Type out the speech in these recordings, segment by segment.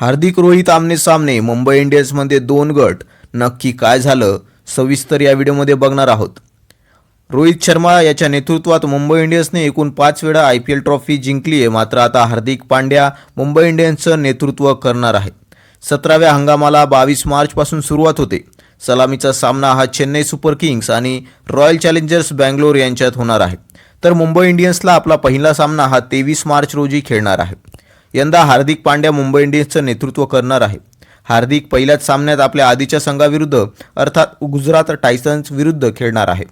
हार्दिक रोहित आमने सामने मुंबई इंडियन्समध्ये दोन गट. नक्की काय झालं सविस्तर या व्हिडिओमध्ये बघणार आहोत. रोहित शर्मा याच्या नेतृत्वात मुंबई इंडियन्सने एकूण पाच वेळा आय पी एल ट्रॉफी जिंकली आहे. मात्र आता हार्दिक पांड्या मुंबई इंडियन्सचं नेतृत्व करणार आहे. सतराव्या हंगामाला बावीस मार्चपासून सुरुवात होते. सलामीचा सामना हा चेन्नई सुपर किंग्स आणि रॉयल चॅलेंजर्स बँगलोर यांच्यात होणार आहे. तर मुंबई इंडियन्सला आपला पहिला सामना हा तेवीस मार्च रोजी खेळणार आहे. यंदा हार्दिक पांड्या मुंबई इंडियन्सचं नेतृत्व करणार आहे. हार्दिक पहिल्याच सामन्यात आपल्या आधीच्या संघाविरुद्ध अर्थात गुजरात टायसन्स विरुद्ध खेळणार आहे.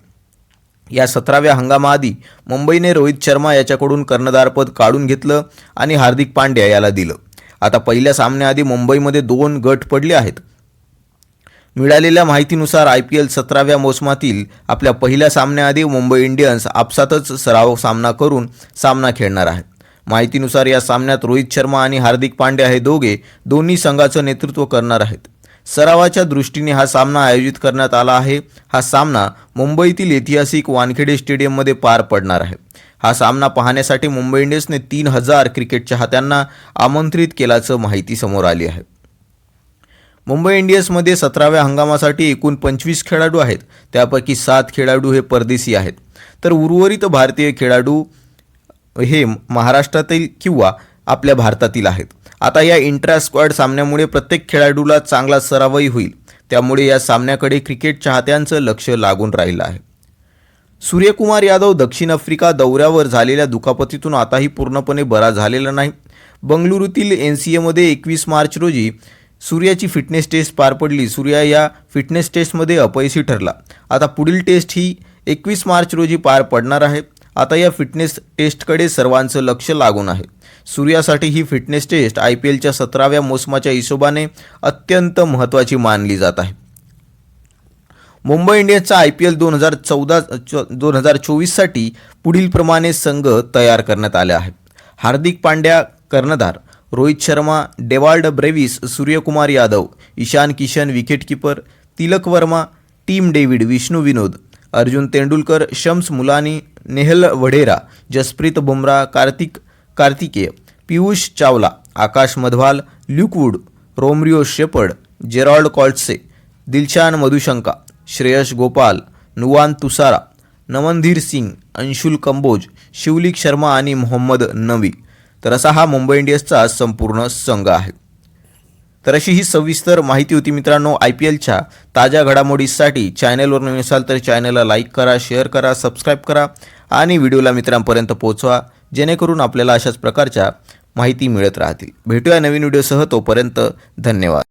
या सतराव्या हंगामाआधी मुंबईने रोहित शर्मा याच्याकडून कर्णधारपद काढून घेतलं आणि हार्दिक पांड्या याला दिलं. आता पहिल्या सामन्याआधी मुंबईमध्ये दोन गट पडले आहेत. मिळालेल्या माहितीनुसार आय पी एल सतराव्या मोसमातील आपल्या पहिल्या सामन्याआधी मुंबई इंडियन्स आपसातच सराव सामना करून सामना खेळणार आहे माहितीनुसार या सामन्यात रोहित शर्मा आणि हार्दिक पांड्या हे दोघे दोन्ही संघाचं नेतृत्व करणार आहेत. सरावाच्या दृष्टीने हा सामना आयोजित करण्यात आला आहे. हा सामना मुंबईतील ऐतिहासिक वानखेडे स्टेडियममध्ये पार पडणार आहे. हा सामना पाहण्यासाठी मुंबई इंडियन्सने तीन हजार क्रिकेट चाहत्यांना आमंत्रित केल्याचं माहिती समोर आली आहे. मुंबई इंडियन्समध्ये सतराव्या हंगामासाठी एकूण पंचवीस खेळाडू आहेत. त्यापैकी सात खेळाडू हे परदेशी आहेत. तर उर्वरित भारतीय खेळाडू हे महाराष्ट्रातील किंवा आपल्या भारतातील आहेत. आता या इंट्रा स्क्वॉड सामन्यामुळे प्रत्येक खेळाडूला चांगला सरावही होईल. त्यामुळे या सामन्याकडे क्रिकेट चाहत्यांचं लक्ष लागून राहिलं आहे. सूर्यकुमार यादव दक्षिण आफ्रिका दौऱ्यावर झालेल्या दुखापतीतून आताही पूर्णपणे बरा झालेला नाही. बंगळुरूतील एन सी एमध्ये एकवीस मार्च रोजी सूर्याची फिटनेस टेस्ट पार पडली. सूर्या या फिटनेस टेस्टमध्ये अपयशी ठरला. आता पुढील टेस्ट ही एकवीस मार्च रोजी पार पडणार आहे. आता या फिटनेस टेस्टकडे सर्वांचं लक्ष लागून आहे. सूर्यासाठी ही फिटनेस टेस्ट आय पी एलच्या सतराव्या मोसमाच्या हिशोबाने अत्यंत महत्त्वाची मानली जात आहे. मुंबई इंडियन्सचा आय पी एल दोन हजार चौदा दोन हजार चोवीससाठी पुढीलप्रमाणे संघ तयार करण्यात आले आहेत हार्दिक पांड्या कर्णधार. Rohit Sharma Dewald Brevis Suryakumar Yadav Ishan Kishan wicketkeeper Tilak Varma Tim David Vishnu Vinod. Arjun Tendulkar Shams Mulani Nehal Wadhera Jasprit Bumrah Kartik Kartikeya Piyush Chawla Akash Madhwal Luke Wood Romario Shepherd Gerald Coetzee Dilshan Madushanka Shreyas Gopal Nuwan Thushara Naman Dhir Singh Anshul Kamboj Shivalik Sharma आणि मोहम्मद नवी. तर असा हा मुंबई इंडियन्सचा संपूर्ण संघ आहे. तर अशी ही सविस्तर माहिती होती मित्रांनो आय पी एलच्या. ताज्या घडामोडीसाठी चॅनेलवर नवीन असाल तर चॅनेलला लाईक करा शेअर करा सबस्क्राईब करा. आणि व्हिडिओला मित्रांपर्यंत पोहोचवा जेणेकरून आपल्याला अशाच प्रकारच्या माहिती मिळत राहतील. भेटूया नवीन व्हिडिओसह तोपर्यंत धन्यवाद.